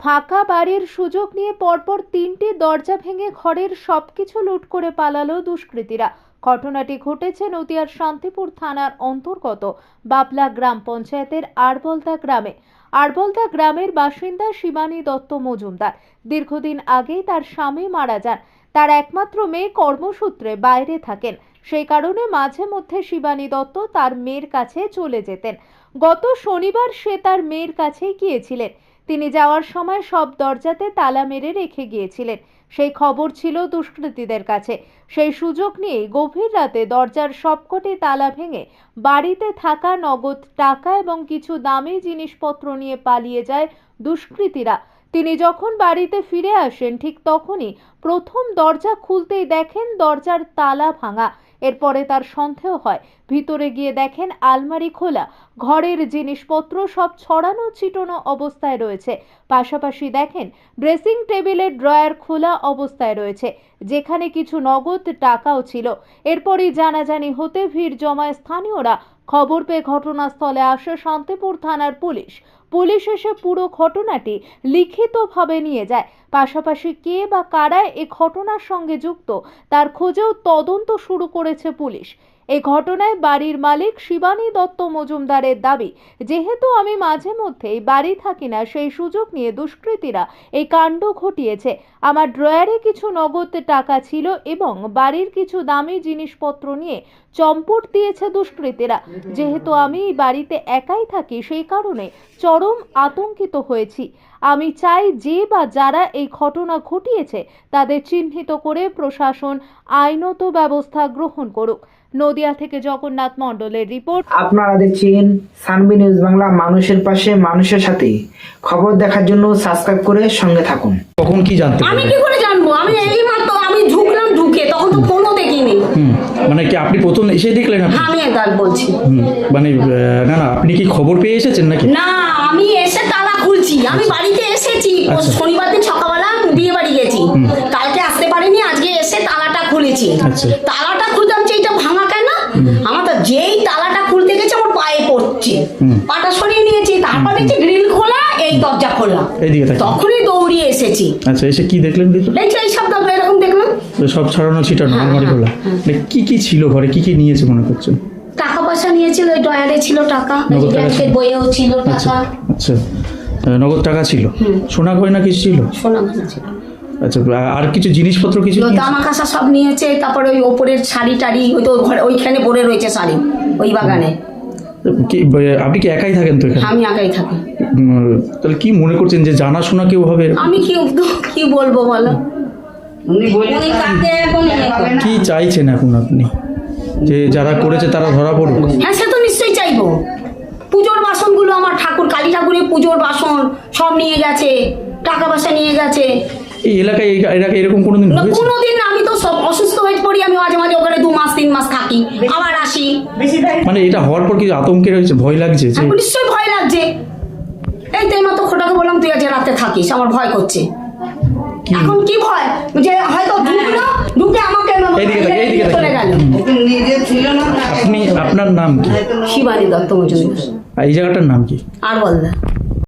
ফাঁকা বাড়ির সুযোগ নিয়ে পরপর তিনটি দরজা ভেঙে ঘরের সবকিছু লুট করে পালালো দুষ্কৃতীরা। ঘটনাটি ঘটেছে নদিয়ার শান্তিপুর থানার অন্তর্গত বাবলা গ্রাম পঞ্চায়েতের আরবলদা গ্রামে। আরবলদা গ্রামের বাসিন্দা শিবানী দত্ত মজুমদার দীর্ঘদিন আগেই তার স্বামী মারা যান। তার একমাত্র মেয়ে কর্মসূত্রে বাইরে থাকেন। সেই কারণে মাঝে মধ্যে শিবানী দত্ত তার মেয়ের কাছে চলে যেতেন। গত শনিবার সে তার মেয়ের কাছেই গিয়েছিলেন। তিনি যাওয়ার সময় সব দরজাতে তালা মেরে রেখে গিয়েছিলেন। সেই খবর ছিল দুষ্কৃতীদের কাছে। সেই সুযোগ নিয়েই গভীর রাতে দরজার সবকটি তালা ভেঙে বাড়িতে থাকা নগদ টাকা এবং কিছু দামি জিনিসপত্র নিয়ে পালিয়ে যায় দুষ্কৃতীরা। তিনি যখন বাড়িতে ফিরে আসেন, ঠিক তখনই প্রথম দরজা খুলতেই দেখেন দরজার তালা ভাঙা। এরপরে তার সন্দেহ হয়। ভিতরে গিয়ে দেখেন আলমারি খোলা। ঘরের জিনিসপত্র সব ছড়ানো ছিটানো অবস্থায় রয়েছে। পাশাপাশি দেখেন ড্রেসিং টেবিলের ড্রয়ার খোলা অবস্থায় রয়েছে। যেখানে কিছু নগদ টাকাও ছিল। এরপরই জানাজানি হতে ভিড় জমায় স্থানীয়রা খবর পেয়ে ঘটনাস্থলে আসে শান্তিপুর থানার পুলিশ। পুলিশ এসে পুরো ঘটনাটি লিখিতভাবে নিয়ে যায়। পাশাপাশি কে বা কারা এ ঘটনার সঙ্গে যুক্ত, তার খোঁজেও তদন্ত শুরু করেছে পুলিশ। এই ঘটনায় বাড়ির মালিক শিবানী দত্ত মজুমদারের দাবি, যেহেতু আমি মাঝে মধ্যেই বাড়ি থাকি না, সেই সুযোগ নিয়ে দুষ্কৃতীরা এই কাণ্ড ঘটিয়েছে। আমার ড্রয়ারে কিছু নগদ টাকা ছিল এবং বাড়ির কিছু দামি জিনিসপত্র নিয়ে চম্পট দিয়েছে দুষ্কৃতীরা। যেহেতু আমি এই বাড়িতে একাই থাকি, সেই কারণে চরম আতঙ্কিত হয়েছি। আমি চাই যে বা যারা এই ঘটনা ঘটিয়েছে, তাদের চিহ্নিত করে প্রশাসন আইনত ব্যবস্থা গ্রহণ করুক। নদিয়া থেকে জগন্নাথ মণ্ডলের রিপোর্ট। আপনারা দেখছেন সানবি নিউজ বাংলা মানুষের পাশে মানুষের সাথে। খবর দেখার জন্য সাবস্ক্রাইব করে সঙ্গে থাকুন। কখন কি জানতে আমি কি করে জানব? আমি এই মাত্র আমি ঢুকলাম ঢুকে তখন তো ফোনও দেখিনি। মানে কি আপনি প্রথম এসে দেখলেন আপনি? আমি একাল বলছি। মানে না না আপনি কি খবর পেয়ে এসেছেন নাকি? না আমি এসে তালা খুলছি। আমি বাড়িতে এসেছি। আচ্ছা। শনিবার দিন সকালবেলা বিয়ে বাড়ি গেছি। কালকে আসতে পারিনি আজকে এসে তালাটা খুলেছি। আচ্ছা। তারপর দেখছি গ্রিল খোলা এই দরজা খোলা। এইদিকে তখনই দৌড়িয়ে এসেছি। আচ্ছা এসে কি দেখলেন ভিতরে দেখছি এই সব দরজা এরকম দেখলাম। সব ছড়ানো ছিটানো হ্যাঁ, আলমারি হ্যাঁ, খোলা। মানে কি কি ছিল ঘরে? কি কি নিয়েছে মনে করছেন? টাকা পয়সা নিয়েছিল ওই ডয়ারে ছিল টাকা নগদ টাকা ব্যাংকের ছিল? বইয়েও ছিল আচ্ছা টাকা। আচ্ছা। আহ, নগদ টাকা ছিল? সোনা গয়না কিছু ছিল? সোনা গয়না ছিল। আচ্ছা আ- আর কিছু জিনিসপত্র কিছু নিয়েছে? জামা কাঁসা সব নিয়েছে তারপরে ওই ওপরের শাড়ি টাড়ি ওই তো ঘরে ওইখানে পরে রয়েছে শাড়ি ওই বাগানে। কি আপনি কি একাই থাকেন তো এখানে? আমি একাই থাকি। তাহলে কি মনে করছেন যে জানাশোনা কেউ হবে? আমি কি কি বলব বলো? কি চাইছেন এখন আপনি? যে যারা করেছে তারা ধরা পড়ুক? হ্যাঁ সে তো নিশ্চয়ই চাইব। পুজোর বাসনগুলো আমার ঠাকুর কালী ঠাকুরের পুজোর বাসন সব নিয়ে গেছে টাকা পয়সা নিয়ে গেছে। এই এলাকায় এই এলাকায় এরকম কোনোদিন কোনোদিন আমি তো সব অসুস্থ হয়ে পড়ি আমি মাঝে মাঝে ওখানে দু মাস তিন মাস থাকি। আবার মানে এটা হওয়ার পর কি আতঙ্কের হয়েছে ভয় লাগছে যে নিশ্চয়ই ভয় লাগছে। এই তো এইমাত্র খোটাকে বললাম তুই আজ রাতে থাকিস আমার ভয় করছে। এখন কি ভয়? যে হয়তো ঢুকলো ঢুকে আমাকে এদিকে দেখ, এদিকে দেখ। চলে গেল। আপনি আপনার নাম কি? শিবানী দত্ত মজুমদার। এই জায়গাটার নাম কি? আর বলদা